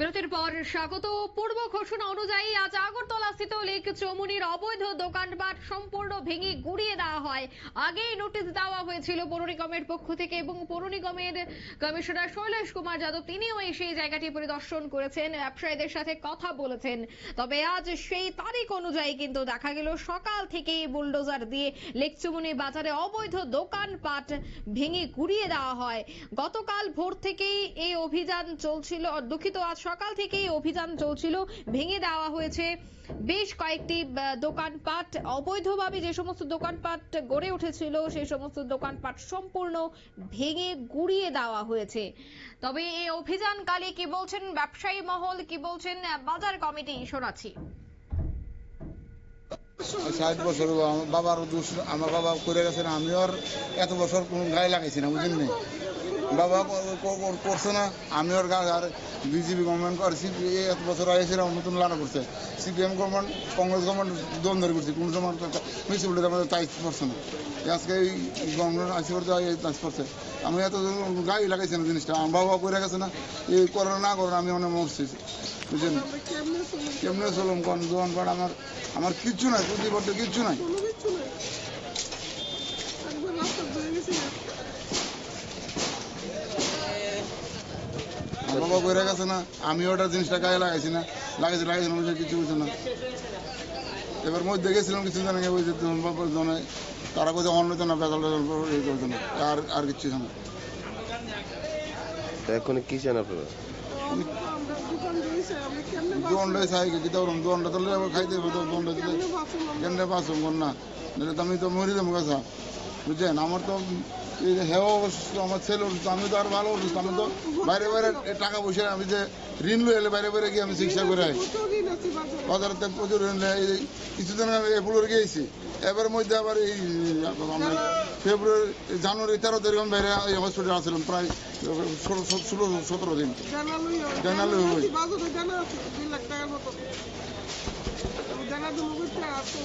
বিরতির পর স্বাগত। পূর্ব ঘোষণা অনুযায়ী আজ আগরতলা স্থিত লেক চৌমুনির অবৈধ দোকানপাট সম্পূর্ণ ভেঙে গুড়িয়ে দেওয়া হয়। আগেই নোটিশ দেওয়া হয়েছিল পৌর নিগমের পক্ষ থেকে এবং পৌর নিগমের কমিশনার শৈলেশ কুমার যাদব, তিনিও এই জায়গাটি পরিদর্শন করেছেন, ব্যবসায়ীদের সাথে কথা বলেছেন। তবে আজ সেই তারিখ অনুযায়ী কিন্তু দেখা গেল, সকাল থেকেই বুলডোজার দিয়ে লেক চৌমুনি বাজারে অবৈধ দোকানপাট ভেঙে গুড়িয়ে দেওয়া হয়। গতকাল ভোর থেকেই এই অভিযান চলছিল। দুঃখিত আজ সকাল থেকেই অভিযান চলছিল, ভেঙে দেওয়া হয়েছে বেশ কয়েকটি দোকানপাট। অবৈধভাবে যে সমস্ত দোকানপাট গড়ে উঠেছিল, সেই সমস্ত দোকানপাট সম্পূর্ণ ভেঙে গুড়িয়ে দেওয়া হয়েছে। তবে এই অভিযানকালে কি বলছেন ব্যবসায়ী মহল, কি বলছেন বাজার কমিটি? শোনাচ্ছি। ষাট বছর আমার বাবার দোষ, আমার বাবা করে গেছে না, আমি আর এত বছর কোনো গায়ে লাগাইছি না বুঝলেন বাবা করছে না, আমি ওর গায়ে আর বিজেপি গভর্নমেন্ট আর সিপি এত বছর আইসিলাম নতুন লানা করছে। সিপিএম গভর্নমেন্ট কংগ্রেস গভর্নমেন্ট দ্বন্দ্ব করছে, কোনো সময় মিউনিসিপ্যালিটি আমাদের তাই করছে না। আজকে এই গভর্নমেন্ট আসি করতে তাই করছে। আমি এত গায়ে লাগাইছি না জিনিসটা, আমার বাবা করে গেছে না এই করে না করোনা আমি অনেক মরছি বুঝলেন কেমনে চলুন কোন পাট আমার আমার কিচ্ছু নাই প্রতিপত্র কিচ্ছু নাই। বাবা করে গেছে না আমি ওটা জিনিসটা গায়ে লাগাইছি না লাগাইছি লাগাইছি না কিছু বুঝছে না। এবার মধ্যে গেছিলাম কিছু জানা ওই যে তোমার বাবার জনে তারা কোথাও অন্য না বেকাল এই করতো না আর আর কিচ্ছু না। তা এখন কি চান আপনারা? দোকানটাই চাই কি তারপর দোকানটা তাহলে আবার খাইতে হবে তো দোকানটা দিলে কেমনে বাঁচুন আমরা কেমনে বাঁচুন কোন না, নাহলে তো আমি তো মরি দেবো কাছা। বুঝছেন? আমার তো হেও আমার ছেলে অসুস্থ, আমি তো আর ভালো অসুস্থ, আমি তো বাইরে বাইরে টাকা পয়সা, আমি যে ঋণ লই এলে বাইরে বাইরে গিয়ে আমি চিকিৎসা করে আই। কত দিন আছি বাজারে বাজারে তেল প্রচুর ঋণ এই কিছুদিন আমি এগুলোর গিয়েছি এবার মধ্যে আবার এই ফেব্রুয়ারি জানুয়ারি তেরো তারিখ আমি বাইরে এই হসপিটালে আসছিলাম প্রায় ষোলো ষোলো সতেরো দিন। জানা লই জানা লই হই। বাজারে জানা আছে দুই লাখ টাকার মতো। জানা তুমি করতে আছে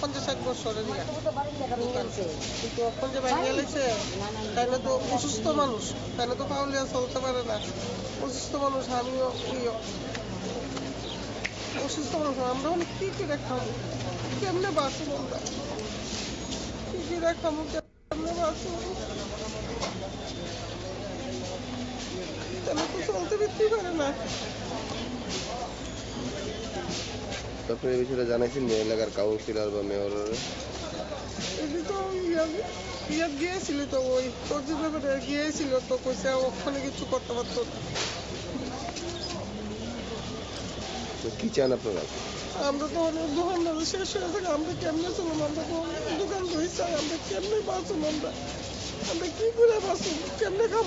পঞ্চাশ ষাট বছরের তাহলে তো অসুস্থ মানুষ তাহলে তো পাউলিয়া চলতে পারে না। অসুস্থ মানুষ আমিও অসুস্থ মানুষ আমরা অনেক কি কি দেখাবো? কেমনে বাঁচবো আমরা? কি কি দেখাবো? কেমনে বাঁচবো? তাহলে তো চলতে না? এই বিষয়টা জানাইছেন যে এলাকার কাউন্সিলর বা মেয়রের। এটি তো গিয়েছিল তো ওই ব্যাপারে গিয়েছিল তো কইছে ওখানে কিছু করতে পারতো না। তো কি চান আপনারা? আমরা তো অনেক দোকান শেষ হয়ে থাকে আমরা কেমনে চলুন আমরা তো অনেক দোকান ধরেছি আমরা কেমনে বাঁচুন আমরা? আমরা কি করে বাঁচুন কেমনে খাব?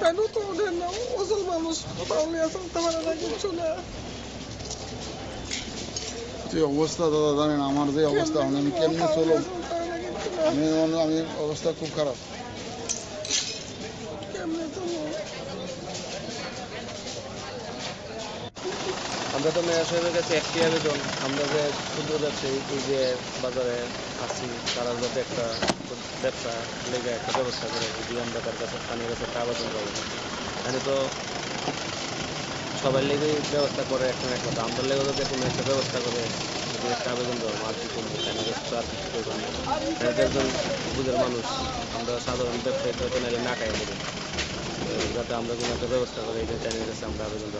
কেন তো ওদের না ওজন মানুষ? তাহলে চলতে পারে না কিছু না যে অবস্থা দাদা জানেন আমার যে অবস্থা মানে আমি কেমনে চলো চলতে পারে না কিছু না আমি আমি অবস্থা খুব খারাপ কেমনে চলবো আমরা তো মেয়র সাহেবের কাছে একটি আবেদন। আমরা যে ক্ষুদ্র ব্যবসায়ী এই যে বাজারে আছি তারা যাতে একটা ব্যবসা লেগে একটা ব্যবস্থা করে, যদি আমরা তার কাছে স্থানীয় কাছে একটা আবেদন করব এখানে তো সবাই লেগে ব্যবস্থা করে এখন এক কথা আমরা লেগে যদি কোনো একটা ব্যবস্থা করে, যদি একটা আবেদন করব আর কি করব? তো আর কিছু করব না। একজন বুঝের মানুষ, আমরা সাধারণ ব্যবসায়ী তো না খাই দেবো। যাতে আমরা কোনো একটা ব্যবস্থা করে এটা চ্যানেলের কাছে আমরা আবেদন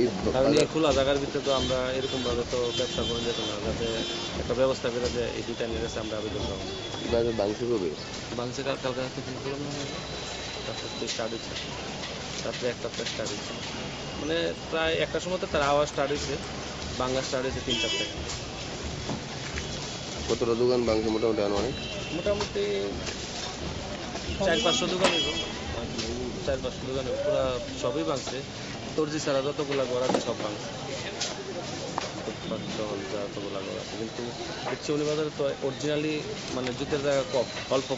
এই কারণ এই খোলা জায়গার ভিতরে তো আমরা এরকম ভাবে তো ব্যবসা করে যেত না যাতে একটা ব্যবস্থা করে যে এই দুইটা নিয়ে গেছে আমরা আবেদন করব বাজার ভাঙচুর হবে বাংলাদেশে কাল কালকে ফোন করলাম না। তারপর স্টার্ট হচ্ছে রাত্রে একটা স্টার্ট হচ্ছে মানে প্রায় একটা সময় তো তার আওয়াজ স্টার্ট হয়েছে। বাংলা স্টার্ট হয়েছে তিনটার থেকে। কতটা দোকান ভাঙছে মোটামুটি আনুমানিক? মোটামুটি চার পাঁচশো দোকান চার পাঁচশো দোকান পুরা সবই ভাঙছে। তর্জি ছাড়া যতগুলা ঘর আছে সব ভাঙছে। কিন্তু বাজারে তো অরিজিনালি মানে জুতের জায়গা অল্প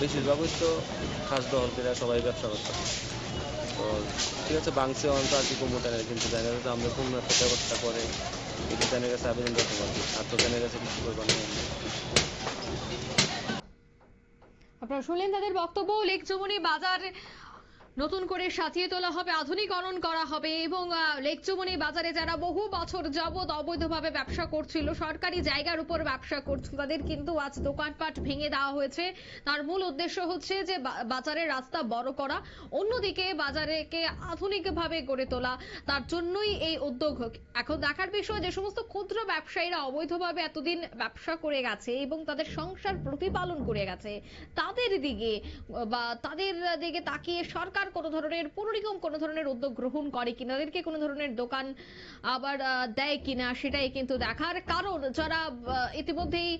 বেশিরভাগই তো খাস সবাই ব্যবসা করতে। তো ঠিক আছে, ভাঙছে অন্ত কিন্তু তো আমরা একটা ব্যবস্থা করে জানের কাছে আবেদন করতে আর তো জানের কাছে কিছু আপনারা শুনলেন তাদের বক্তব্য লেক বাজার নতুন করে সাজিয়ে তোলা হবে, আধুনিকরণ করা হবে এবং লেকচুমনি বাজারে যারা বহু বছর যাবৎ অবৈধভাবে ব্যবসা করছিল, সরকারি জায়গার উপর ব্যবসা করছিল, তাদের কিন্তু আজ দোকানপাট ভেঙে দেওয়া হয়েছে। তার মূল উদ্দেশ্য হচ্ছে যে বাজারের রাস্তা বড় করা, অন্যদিকে বাজারেকে আধুনিকভাবে গড়ে তোলা। তার জন্যই এই উদ্যোগ এখন দেখার বিষয় যে, সমস্ত ক্ষুদ্র ব্যবসায়ীরা অবৈধভাবে এতদিন ব্যবসা করে গেছে এবং তাদের সংসার প্রতিপালন করে গেছে, তাদের দিকে, বা, তাদের দিকে তাকিয়ে সরকার কোনো ধরনের পুনরিকম কোনো ধরনের উদ্যোগ গ্রহণ করে কিনা, তাদেরকে কোনো ধরনের দোকান আবার দেয় কিনা সেটাই কিন্তু দেখার কারণ। যারা ইতিমধ্যেই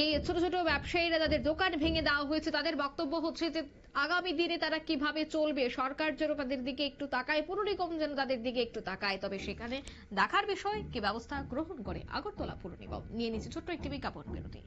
এই ছোট ছোট ব্যবসায়ীরা যাদের দোকান ভেঙে দেওয়া হয়েছে, তাদের বক্তব্য হচ্ছে যে আগামী দিনে তারা কীভাবে চলবে, সরকার যেন তাদের দিকে একটু তাকায় পুনরিকম যেন তাদের দিকে একটু তাকায়। তবে সেখানে দেখার বিষয়, কি ব্যবস্থা গ্রহণ করে আগরতলা পুর নিগম নিয়ে নিচ্ছে ছোট্ট একটি বিজ্ঞাপন বিরতি।